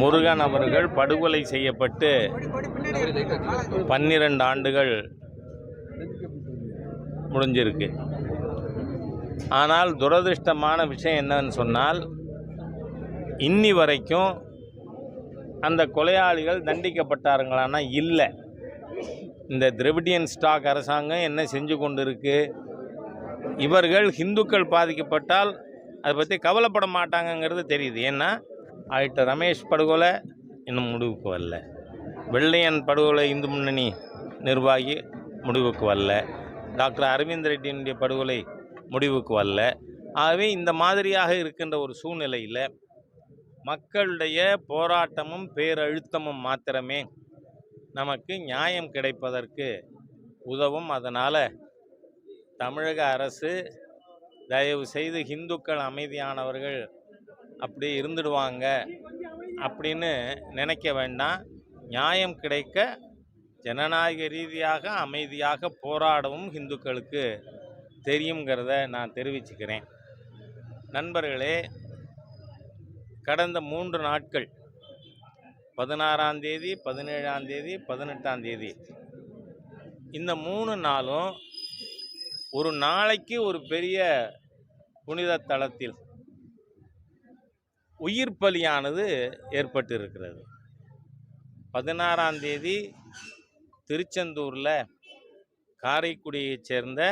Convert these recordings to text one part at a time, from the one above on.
முருகன் அவர்கள் படுகொலை செய்யப்பட்டு பன்னிரண்டு ஆண்டுகள் முடிஞ்சிருக்கு. ஆனால் துரதிர்ஷ்டமான விஷயம் என்னன்னு சொன்னால் இன்னி வரைக்கும் அந்த கொலையாளிகள் தண்டிக்கப்பட்டாருங்களான்னா இல்லை. இந்த திரவிடியன் ஸ்டாக் அரசாங்கம் என்ன செஞ்சு கொண்டு இருக்கு இவர்கள் ஹிந்துக்கள் பாதிக்கப்பட்டால் அதை பற்றி கவலைப்பட மாட்டாங்கங்கிறது தெரியுது. ஏன்னா ஆயிட்ட ரமேஷ் படுகொலை இன்னும் முடிவுக்கு வரல. வெள்ளையன் படுகொலை இந்து முன்னணி நிர்வாகி முடிவுக்கு வரல. டாக்டர் அரவிந்த் ரெட்டியினுடைய படுகொலை முடிவுக்கு வரல. ஆகவே இந்த மாதிரியாக இருக்கின்ற ஒரு சூழ்நிலையில் மக்களுடைய போராட்டமும் பேரழுத்தமும் மாத்திரமே நமக்கு நியாயம் கிடைப்பதற்கு உதவும். அதனால் தமிழக அரசு தயவு செய்து இந்துக்கள் அமைதியானவர்கள் அப்படி இருந்துடுவாங்க அப்படின்னு நினைக்க வேண்டாம். நியாயம் கிடைக்க ஜனநாயக ரீதியாக அமைதியாக போராடவும் இந்துக்களுக்கு தெரியுங்கிறத நான் தெரிவிச்சுக்கிறேன். நண்பர்களே கடந்த மூன்று நாட்கள் பதினாறாம் தேதி பதினேழாம் தேதி பதினெட்டாம் தேதி இந்த மூணு நாளும் ஒரு நாளைக்கு ஒரு பெரிய புனித தளத்தில் உயிர் பலியானது ஏற்பட்டு இருக்கிறது பதினாறாம் தேதி திருச்செந்தூரில் காரைக்குடியைச் சேர்ந்த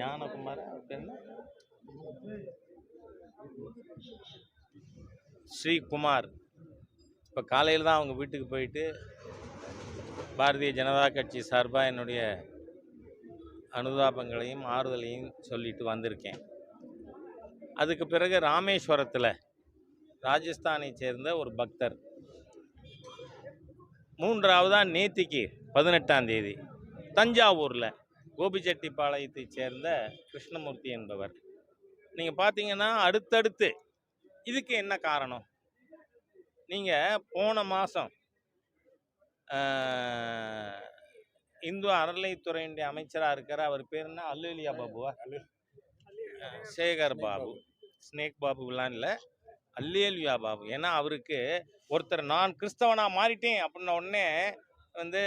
ஞானகுமார் ஸ்ரீகுமார். இப்போ காலையில் தான் அவங்க வீட்டுக்கு போயிட்டு பாரதிய ஜனதா கட்சி சார்பாக என்னுடைய அனுதாபங்களையும் ஆறுதலையும் சொல்லிட்டு வந்திருக்கேன். அதுக்கு பிறகு ராமேஸ்வரத்தில் ராஜஸ்தானை சேர்ந்த ஒரு பக்தர். மூன்றாவதாக நேத்திக்கு பதினெட்டாம் தேதி. தஞ்சாவூரில் கோபிச்செட்டிப்பாளையத்தை சேர்ந்த கிருஷ்ணமூர்த்தி என்பவர். நீங்கள் பார்த்தீங்கன்னா அடுத்தடுத்து இதுக்கு என்ன காரணம்? நீங்கள் போன மாதம் இந்து அறநிலைத்துறையினுடைய அமைச்சராக இருக்கிற அவர் பேர் என்ன? அல்லுலியா பாபுவா? சேகர் பாபு. ஸ்னேக் பாபுலாம் இல்லை அல்லேல்வியா பாபு. ஏன்னா அவருக்கு ஒருத்தர் நான் கிறிஸ்தவனாக மாறிட்டேன் அப்படின்ன உடனே வந்து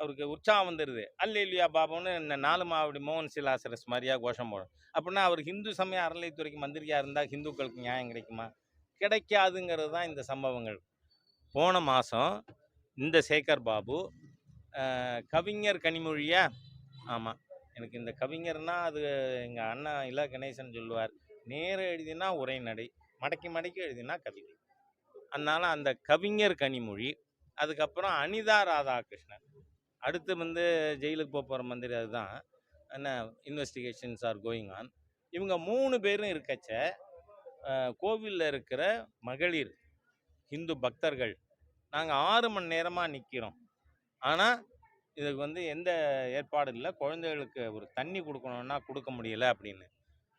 அவருக்கு உற்சாகம் வந்துடுது அல்லேல்வியா பாபுன்னு இந்த நாலு மாவடி மோகன் சிலாசரஸ் மாதிரியா கோஷம் போடும். அப்படின்னா அவர் ஹிந்து சமய அறநிலைத்துறைக்கு மந்திரியாக இருந்தால் ஹிந்துக்களுக்கு நியாயம் கிடைக்குமா? கிடைக்காதுங்கிறது தான் இந்த சம்பவங்கள். போன மாதம் இந்த சேகர் பாபு கவிஞர் கனிமொழியா ஆமாம் எனக்கு இந்த கவிஞர்னால் அது எங்கள் அண்ணன் இல கணேசன் சொல்லுவார். நேர எழுதினா உரைநடை மடக்கி மடக்கி எழுதினா கவிதை. அதனால் அந்த கவிஞர் கனிமொழி அதுக்கப்புறம் அனிதா ராதாகிருஷ்ணன். அடுத்து வந்து ஜெயிலுக்கு போக போகிற மந்திரி அதுதான். என்ன இன்வெஸ்டிகேஷன்ஸ் ஆர் கோயிங் ஆன் இவங்க மூணு பேரும் இருக்கச்ச கோவிலில் இருக்கிற மகளிர் இந்து பக்தர்கள் நாங்கள் ஆறு மணி நேரமாக நிற்கிறோம் ஆனால் இதுக்கு வந்து எந்த ஏற்பாடும் இல்லை. குழந்தைகளுக்கு ஒரு தண்ணி கொடுக்கணுன்னா கொடுக்க முடியல அப்படின்னு.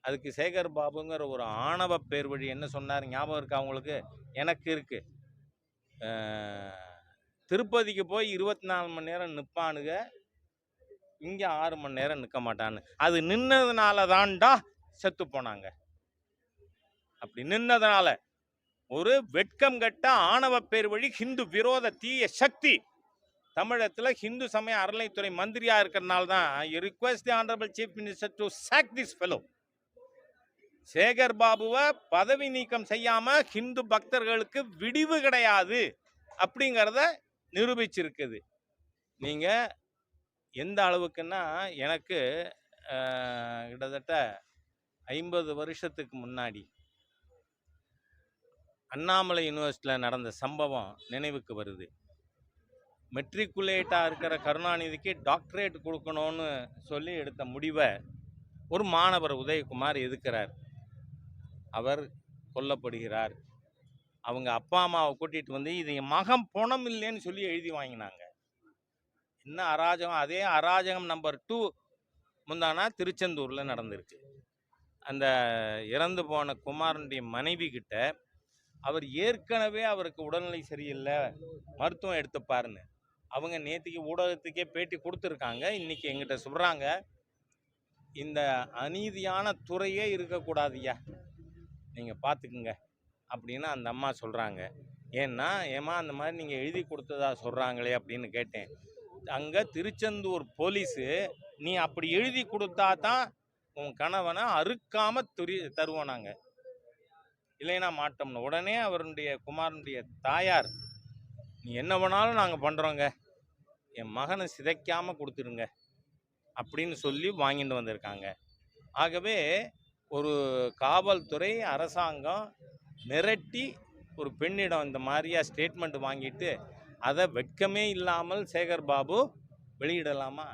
அதுக்கு சேகர் பாபுங்கிற ஒரு ஆணவ பேர் வழி என்ன சொன்னார் ஞாபகம் இருக்கா அவங்களுக்கு எனக்கு இருக்குது திருப்பதிக்கு போய் இருபத்தி நாலு மணி நேரம் நிற்பானுங்க இங்கே ஆறு மணி நேரம் நிற்க மாட்டான்னு. அது நின்னதுனால தான்டா செத்து போனாங்க. அப்படி நின்னதுனால ஒரு வெட்கம் கட்ட ஆணவ பேர் வழி ஹிந்து விரோத தீய சக்தி தமிழகத்தில் ஹிந்து சமய அறநிலைத்துறை மந்திரியாக இருக்கிறனால தான். Request the honourable chief minister to sack this fellow Sekar பாபுவை பதவி நீக்கம் செய்யாம ஹிந்து பக்தர்களுக்கு விடிவு கிடையாது அப்படிங்கிறத நிரூபிச்சிருக்குது. நீங்க எந்த அளவுக்குன்னா எனக்கு கிட்டத்தட்ட ஐம்பது வருஷத்துக்கு முன்னாடி அண்ணாமலை யூனிவர்சிட்டியில் நடந்த சம்பவம் நினைவுக்கு வருது. மெட்ரிகுலேட்டாக இருக்கிற கருணாநிதிக்கு டாக்டரேட் கொடுக்கணும்னு சொல்லி எடுத்த முடிவை ஒரு மாணவர் உதயகுமார் எதுக்கிறார்? அவர் கொல்லப்படுகிறார். அவங்க அப்பா அம்மாவை கூட்டிகிட்டு வந்து இது என் மகன் பணம் இல்லைன்னு சொல்லி எழுதி வாங்கினாங்க. என்ன அராஜகம்? அதே அராஜகம் நம்பர் டூ முந்தானா திருச்செந்தூரில் நடந்திருக்கு. அந்த இறந்து போன குமாரனுடைய மனைவி கிட்ட அவர் ஏற்கனவே அவருக்கு உடல்நிலை சரியில்லை மருத்துவம் எடுத்துப்பாருன்னு அவங்க நேற்றுக்கு ஊடகத்துக்கே பேட்டி கொடுத்துருக்காங்க. இன்றைக்கி எங்கிட்ட சொல்கிறாங்க இந்த அநீதியான துறையே இருக்கக்கூடாதுயா நீங்கள் பார்த்துக்குங்க அப்படின்னு அந்த அம்மா சொல்கிறாங்க ஏன்னா ஏமா அந்த மாதிரி நீங்கள் எழுதி கொடுத்ததா சொல்கிறாங்களே அப்படின்னு கேட்டேன். அங்கே திருச்செந்தூர் போலீஸு நீ அப்படி எழுதி கொடுத்தா தான் உன் கணவனை அறுக்காமல் துரி தருவோம் நாங்கள் இல்லைன்னா மாட்டோம்னு. உடனே அவருடைய குமாரனுடைய தாயார் நீ என்ன வேணாலும் நாங்கள் பண்ணுறோங்க என் மகனை சிதைக்காமல் கொடுத்துருங்க. அப்படின்னு சொல்லி வாங்கிட்டு வந்திருக்காங்க. ஆகவே ஒரு காவல்துறை அரசாங்கம் மிரட்டி ஒரு பெண்ணிடம் இந்த மாதிரியா ஸ்டேட்மெண்ட் வாங்கிட்டு அதை வெட்கமே இல்லாமல் சேகர் பாபு வெளியிடலாமா?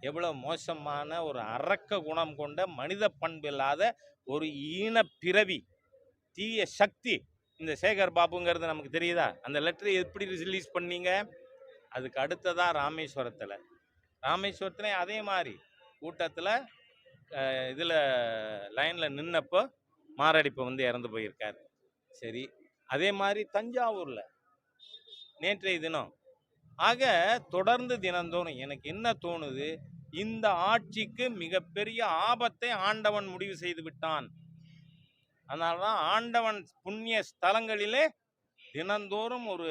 எவ்வளோ மோசமான ஒரு அரக்க குணம் கொண்ட மனித பண்பு இல்லாத ஒரு ஈன பிறவி தீய சக்தி இந்த சேகர் பாபுங்கிறது நமக்கு தெரியுதா? அந்த லெட்டரை எப்படி ரிலீஸ் பண்ணீங்க? அதுக்கு அடுத்ததாக ராமேஸ்வரத்தில். ராமேஸ்வரத்துல அதே மாதிரி. கூட்டத்தில் இதில் லைனில் நின்னப்போ மாரடைப்பு வந்து இறந்து போயிருக்கார். சரி. அதே மாதிரி தஞ்சாவூரில் நேற்றைய தினம். ஆக தொடர்ந்து தினந்தோறும் எனக்கு என்ன தோணுது? இந்த ஆட்சிக்கு மிகப்பெரிய ஆபத்தை ஆண்டவன் முடிவு செய்து விட்டான். அதனால தான் ஆண்டவன் புண்ணிய ஸ்தலங்களிலே தினந்தோறும் ஒரு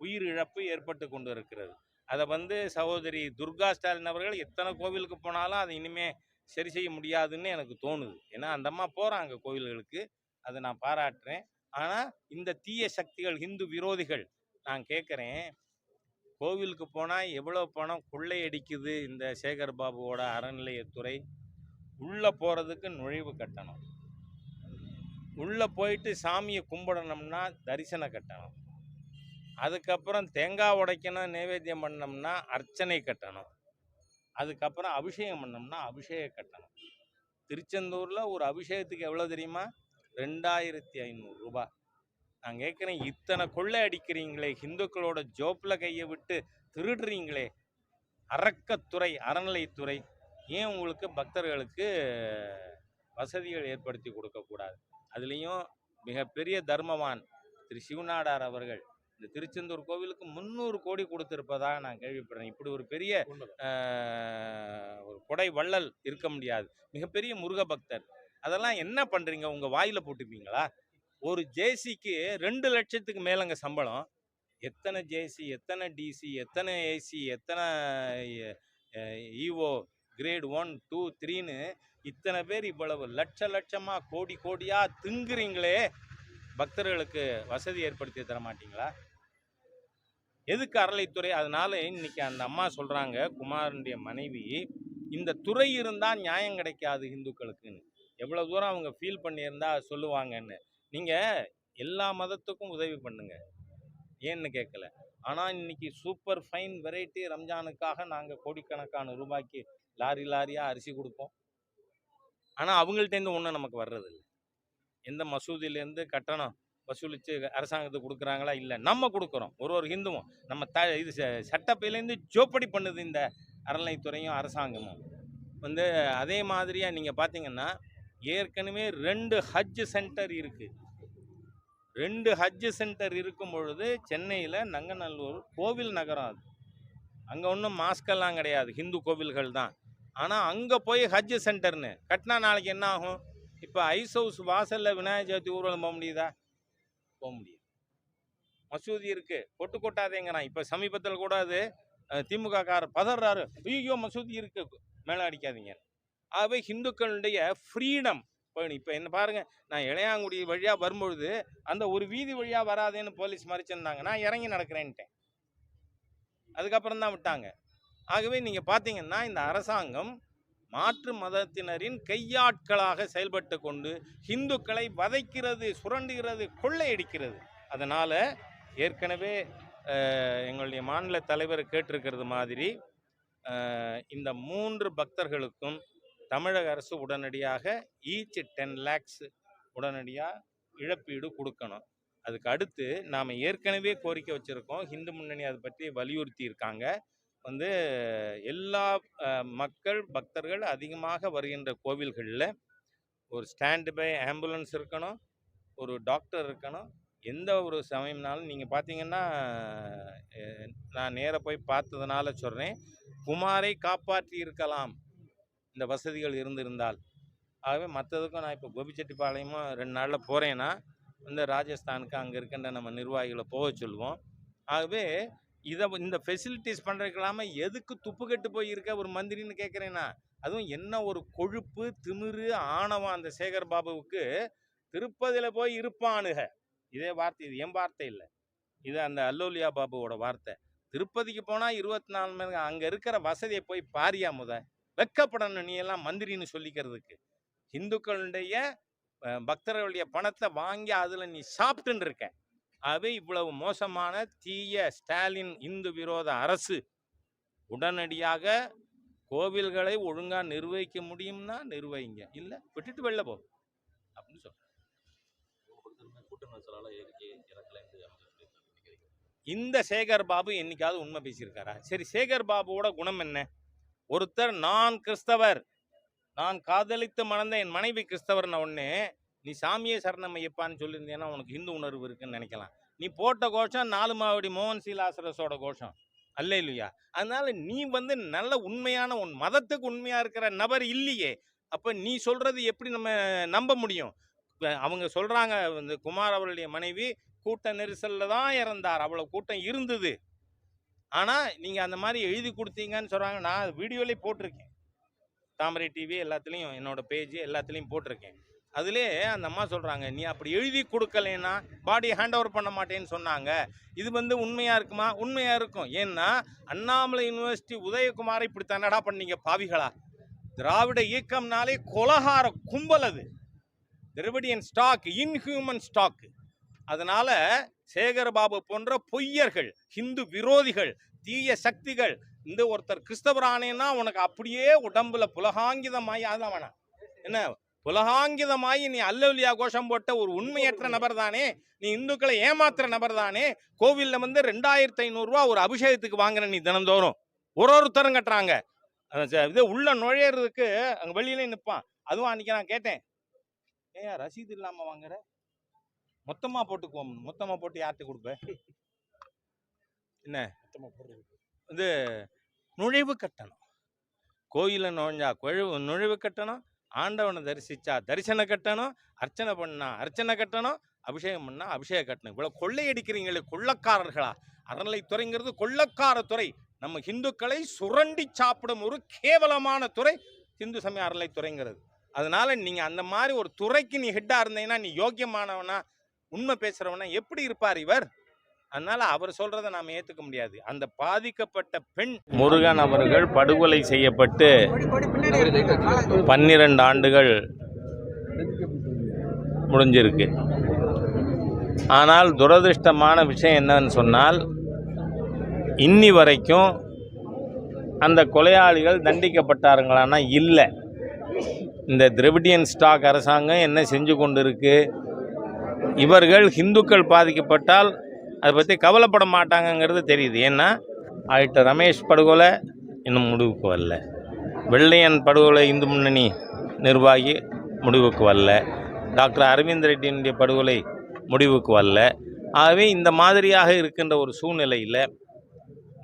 உயிர் இழப்பு ஏற்பட்டு கொண்டு இருக்கிறது அதை வந்து சகோதரி துர்கா ஸ்டாலின் அவர்கள் எத்தனை கோவிலுக்கு போனாலும் அதை இனிமே சரி செய்ய முடியாதுன்னு எனக்கு தோணுது. ஏன்னா அந்த அம்மா போகிறாங்க கோவில்களுக்கு அதை நான் பாராட்டுறேன். ஆனால் இந்த தீய சக்திகள் ஹிந்து விரோதிகள் நான் கேட்குறேன். கோவிலுக்கு போனால் எவ்வளோ பணம் கொள்ளையடிக்குது இந்த சேகர் பாபுவோட அறநிலையத்துறை? உள்ளே போகிறதுக்கு நுழைவு கட்டணம். உள்ளே போயிட்டு சாமியை கும்பிடணும்னா தரிசன கட்டணம். அதுக்கப்புறம் தேங்காய் உடைக்கணும் நைவேத்தியம் பண்ணோம்னா அர்ச்சனை கட்டணம். அதுக்கப்புறம் அபிஷேகம் பண்ணோம்னா அபிஷேக கட்டணம். திருச்செந்தூரில் ஒரு அபிஷேகத்துக்கு எவ்வளோ தெரியுமா? ரெண்டாயிரத்தி ஐநூறு ரூபாய் நான் கேட்குறேன் இத்தனை கொள்ளை அடிக்கிறீங்களே இந்துக்களோட ஜோப்பில் கையை விட்டு திருடுறீங்களே அறக்கத்துறை அறநிலைத்துறை ஏன் உங்களுக்கு பக்தர்களுக்கு வசதிகள் ஏற்படுத்தி கொடுக்கக்கூடாது? அதுலேயும் மிகப்பெரிய தர்மவான் திரு. சிவநாடார் அவர்கள் இந்த திருச்செந்தூர் கோவிலுக்கு முந்நூறு கோடி கொடுத்திருப்பதாக நான் கேள்விப்படுறேன். இப்படி ஒரு பெரிய ஒரு கொடை வள்ளல் இருக்க முடியாது. மிகப்பெரிய முருக பக்தர். அதெல்லாம் என்ன பண்ணுறீங்க உங்கள் வாயில் போட்டுப்பீங்களா? ஒரு ஜேசிக்கு ரெண்டு லட்சத்துக்கு மேலங்க சம்பளம். எத்தனை ஜேசி எத்தனை டிசி எத்தனை ஏசி எத்தனை இஓ கிரேட் ஒன் டூ த்ரீன்னு இத்தனை பேர் இவ்வளவு லட்ச லட்சமா கோடி கோடியா திங்குறீங்களே பக்தர்களுக்கு வசதி ஏற்படுத்தி தர மாட்டீங்களா? எதுக்கு அறளைத்துறை? அதனால இன்னைக்கு அந்த அம்மா சொல்றாங்க குமாரனுடைய மனைவி இந்த துறை இருந்தால் நியாயம் கிடைக்காது இந்துக்களுக்குன்னு. எவ்வளோ தூரம் அவங்க ஃபீல் பண்ணியிருந்தா சொல்லுவாங்கன்னு. நீங்கள் எல்லா மதத்துக்கும் உதவி பண்ணுங்கள் ஏன்னு கேட்கல ஆனால் இன்னைக்கு சூப்பர் ஃபைன் வெரைட்டி ரம்ஜானுக்காக நாங்கள் கோடிக்கணக்கான ரூபாய்க்கு லாரி லாரியாக அரிசி கொடுப்போம். ஆனால் அவங்கள்ட்டேருந்து ஒன்றும் நமக்கு வர்றதில்லை. எந்த மசூதியிலேருந்து கட்டணம் வசூலித்து அரசாங்கத்துக்கு கொடுக்குறாங்களா? இல்லை. நம்ம கொடுக்குறோம். ஒரு ஒரு ஹிந்துவும் நம்ம த இது ச- சட்டப்பையிலேருந்து ஜோப்படி பண்ணுது இந்த அறநிலைத்துறையும் அரசாங்கமும். வந்து அதே மாதிரியாக நீங்கள் பார்த்தீங்கன்னா ஏற்கனவே ரெண்டு ஹஜ் சென்டர் இருக்குது ரெண்டு ஹஜ் சென்டர் இருக்கும் பொழுது சென்னையில் நங்கநல்லூர் கோவில் நகரம் அது. அங்கே ஒன்றும் மாஸ்கெல்லாம் கிடையாது. ஹிந்து கோவில்கள் தான். ஆனால் அங்கே போய் ஹஜ் சென்டர்னு கட்டினா நாளைக்கு என்ன ஆகும்? இப்போ ஐஸ் ஹவுஸ் வாசலில் விநாயகர் சதுர்த்தி ஊர்வலம் போக முடியுதா? போக முடியும் மசூதி இருக்கு. கொட்டு கொட்டாதேங்கிறான் இப்போ சமீபத்தில் கூட அது திமுக காரர் பதறாரு ஐயோ மசூதி இருக்கு. மேலே அடிக்காதீங்க. ஆகவே ஹிந்துக்களுடைய ஃப்ரீடம் போயிடும் இப்போ என்ன பாருங்க நான் இளையாங்குடி வழியாக வரும்பொழுது அந்த ஒரு வீதி வழியாக வராதேன்னு போலீஸ் மறைச்சிருந்தாங்க. நான் இறங்கி நடக்கிறேன்ட்டேன். அதுக்கப்புறம் தான் விட்டாங்க. ஆகவே நீங்கள் பார்த்தீங்கன்னா இந்த அரசாங்கம் மாற்று மதத்தினரின் கையாட்களாக செயல்பட்டு கொண்டு இந்துக்களை வதைக்கிறது சுரண்டுகிறது கொள்ளையடிக்கிறது. அதனால் ஏற்கனவே எங்களுடைய மாநில தலைவர் கேட்டிருக்கிறது மாதிரி இந்த மூன்று பக்தர்களுக்கும் தமிழக அரசு உடனடியாக ஈச் டென் லேக்ஸ் உடனடியாக இழப்பீடு கொடுக்கணும். அதுக்கு அடுத்து நாம் ஏற்கனவே கோரிக்கை வச்சுருக்கோம். ஹிந்து முன்னணி அதை பற்றி வலியுறுத்தி இருக்காங்க வந்து எல்லா மக்கள் பக்தர்கள் அதிகமாக வருகின்ற கோவில்களில் ஒரு ஸ்டாண்டு பை ஆம்புலன்ஸ் இருக்கணும் ஒரு டாக்டர் இருக்கணும் எந்த ஒரு சமயம்னாலும் நீங்கள் பார்த்தீங்கன்னா நான் நேராக போய் பார்த்ததுனால சொல்கிறேன் குமாரை காப்பாற்றி இருக்கலாம் இந்த வசதிகள் இருந்திருந்தால். ஆகவே மற்றதுக்கும் நான் இப்போ கோபிச்செட்டிப்பாளையமும் ரெண்டு நாளில் போகிறேன்னா இந்த ராஜஸ்தானுக்கு அங்கே இருக்கின்ற நம்ம நிர்வாகிகளை போக சொல்லுவோம். ஆகவே இதை இந்த ஃபெசிலிட்டிஸ் பண்ணுறதுக்கு இல்லாமல் எதுக்கு துப்பு கட்டு போய் இருக்க ஒரு மந்திரின்னு கேட்குறேன்னா அதுவும் என்ன ஒரு கொழுப்பு திமிரு ஆணவம் அந்த சேகர் பாபுவுக்கு திருப்பதியில் போய் இருப்பானுக. இதே வார்த்தை இது என் வார்த்தை இல்லை. இது அந்த அல்லோலியா பாபுவோட வார்த்தை. திருப்பதிக்கு போனால் இருபத்தி நாலு மணி அங்கே இருக்கிற வசதியை போய் பாரியா முத. வெக்கப்படணும் நீ எல்லாம் மந்திரின்னு சொல்லிக்கிறதுக்கு. இந்துக்களுடைய பக்தர்களுடைய பணத்தை வாங்கி அதில் நீ சாப்பிட்டுன்னு இருக்க. ஆகவே இவ்வளவு மோசமான தீய ஸ்டாலின் இந்து விரோத அரசு உடனடியாக கோவில்களை ஒழுங்காக நிர்வகிக்க முடியும்னா நிர்வகிங்க. இல்லை விட்டுட்டு வெளில போ. அப்படின்னு சொல்கிறேன் இந்த சேகர் பாபு என்னைக்காவது உண்மை பேசியிருக்காரா? சரி சேகர் பாபுவோட குணம் என்ன? ஒருத்தர் நான் கிறிஸ்தவர். நான் காதலித்து மணந்த என் மனைவி கிறிஸ்தவர்ன ஒன்று நீ சாமியே சரணம் ஐயப்பான்னு சொல்லியிருந்தேன்னா உனக்கு ஹிந்து உணர்வு இருக்குன்னு நினைக்கலாம். நீ போட்ட கோஷம் நாலு மாவடி மோகன் சீலாசரஸோட கோஷம். அல்ல இல்லையா அதனால நீ வந்து நல்ல உண்மையான உன் மதத்துக்கு உண்மையாக இருக்கிற நபர் இல்லையே. அப்போ நீ சொல்கிறது எப்படி நம்ம நம்ப முடியும்? அவங்க சொல்கிறாங்க இந்த குமார் அவருடைய மனைவி கூட்ட நெரிசலில் தான் இறந்தார். அவ்வளோ கூட்டம் இருந்தது. ஆனால் நீங்கள் அந்த மாதிரி எழுதி கொடுத்தீங்கன்னு சொல்கிறாங்க நான் வீடியோலேயே போட்டிருக்கேன். தாமரை டிவி எல்லாத்துலேயும் என்னோடய பேஜ் எல்லாத்துலேயும் போட்டிருக்கேன். அதிலே அந்த அம்மா சொல்கிறாங்க நீ அப்படி எழுதி கொடுக்கலைன்னா பாடியை ஹேண்ட் ஓவர் பண்ண மாட்டேன்னு சொன்னாங்க. இது வந்து உண்மையாக இருக்குமா? உண்மையாக இருக்கும். ஏன்னா அண்ணாமலை யூனிவர்சிட்டி உதயகுமாரை இப்படி தன்னடா பண்ணீங்க பாவிகளா? திராவிட இயக்கம்னாலே கொலகார கும்பல் அது. திரவிடியன் ஸ்டாக் இன்ஹியூமன் ஸ்டாக் அதனால் சேகரபாபு போன்ற பொய்யர்கள் ஹிந்து விரோதிகள் தீய சக்திகள் இந்த ஒருத்தர் கிறிஸ்தவரானேன்னா உனக்கு அப்படியே உடம்புல புலகாங்கிதமாயி அதான் வேணாம் என்ன? புலகாங்கிதமாயி நீ அல்லலியா கோஷம் போட்ட ஒரு உண்மையற்ற நபர் தானே நீ இந்துக்களை ஏமாத்துற நபர் தானே கோவில்ல வந்து ரெண்டாயிரத்தி ஐநூறுரூவா ஒரு அபிஷேகத்துக்கு வாங்குற நீ தினந்தோறும். ஒரு ஒருத்தரும் கட்டுறாங்க. இது உள்ள நுழையிறதுக்கு அங்க வெளியில நிற்பான் அதுவும் அன்னைக்கு நான் கேட்டேன். ஏன் ரசீது இல்லாம வாங்குற? மொத்தமா போட்டுக்குவோம். மொத்தமா போட்டு யார்கிட்ட கொடுப்ப? என்ன? இது நுழைவு கட்டணம். கோயில நுழைஞ்சா குழவு நுழைவு கட்டணம் ஆண்டவனை தரிசிச்சா தரிசனம் கட்டணும் அர்ச்சனை பண்ணா அர்ச்சனை கட்டணும் அபிஷேகம் பண்ணா அபிஷேக கட்டணும். இவ்வளோ கொள்ளையடிக்கிறீங்களே கொள்ளக்காரர்களா? அறநிலைத்துறைங்கிறது கொள்ளக்கார துறை. நம்ம ஹிந்துக்களை சுரண்டி சாப்பிடும் ஒரு கேவலமான துறை இந்து சமய அறநிலைத்துறைங்கிறது அதனால நீங்கள் அந்த மாதிரி ஒரு துறைக்கு நீ ஹெட்டாக இருந்தீங்கன்னா நீ யோக்கியமானவனா உண்மை பேசுகிறவனா எப்படி இருப்பார் இவர்? அதனால அவர் சொல்றதை நாம் ஏத்துக்க முடியாது. அந்த பாதிக்கப்பட்ட பெண் முருகன் அவர்கள் படுகொலை செய்யப்பட்டு பன்னிரண்டு ஆண்டுகள் முடிஞ்சிருக்கு. ஆனால் துரதிருஷ்டமான விஷயம் என்னன்னு சொன்னால் இன்னி வரைக்கும் அந்த கொலையாளிகள் தண்டிக்கப்பட்டாருங்களான்னா இல்லை. இந்த திரவிடியன் ஸ்டாக் அரசாங்கம் என்ன செஞ்சு கொண்டு இருக்கு இவர்கள் ஹிந்துக்கள் பாதிக்கப்பட்டால் அதை பற்றி கவலைப்பட மாட்டாங்கங்கிறது தெரியுது. ஏன்னா ஆயிட்ட ரமேஷ் படுகொலை இன்னும் முடிவுக்கு வரல. வெள்ளையன் படுகொலை இந்து முன்னணி நிர்வாகி முடிவுக்கு வரல. டாக்டர் அரவிந்த் ரெட்டியினுடைய படுகொலை முடிவுக்கு வரல. ஆகவே இந்த மாதிரியாக இருக்கின்ற ஒரு சூழ்நிலையில்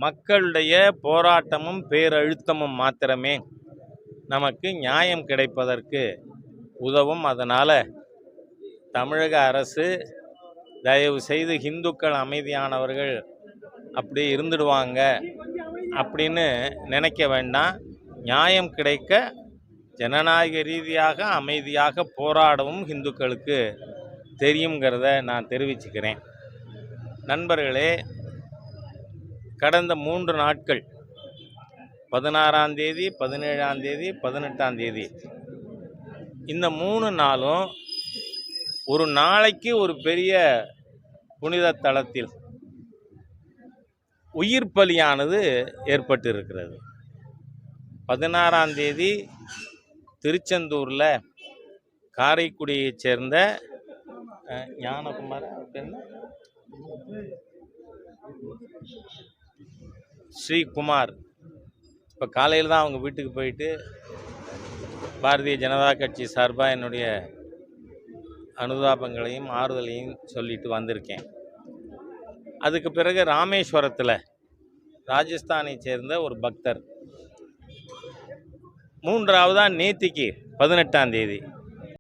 மக்களுடைய போராட்டமும் பேரழுத்தமும் மாத்திரமே நமக்கு நியாயம் கிடைப்பதற்கு உதவும். அதனால் தமிழக அரசு தயவு செய்து ஹிந்துக்கள் அமைதியானவர்கள் அப்படி இருந்துடுவாங்க அப்படின்னு நினைக்க வேண்டாம். நியாயம் கிடைக்க ஜனநாயக ரீதியாக அமைதியாக போராடவும் ஹிந்துக்களுக்கு தெரியுங்கிறத நான் தெரிவிச்சுக்கிறேன். நண்பர்களே கடந்த மூன்று நாட்கள் பதினாறாம் தேதி பதினேழாம் தேதி பதினெட்டாம் தேதி இந்த மூணு நாளும் ஒரு நாளைக்கு ஒரு பெரிய புனித தலத்தில் உயிர் பலியானது ஏற்பட்டு இருக்கிறது பதினாறாம் தேதி திருச்செந்தூரில் காரைக்குடியைச் சேர்ந்த ஞானகுமார் ஸ்ரீகுமார். இப்போ காலையில் தான் அவங்க வீட்டுக்கு போயிட்டு பாரதிய ஜனதா கட்சி சார்பாக என்னுடைய அனுதாபங்களையும் ஆறுதலையும் சொல்லிட்டு வந்திருக்கேன். அதுக்கு பிறகு ராமேஸ்வரத்தில் ராஜஸ்தானை சேர்ந்த ஒரு பக்தர். மூன்றாவதாக நேத்திக்கு பதினெட்டாம் தேதி.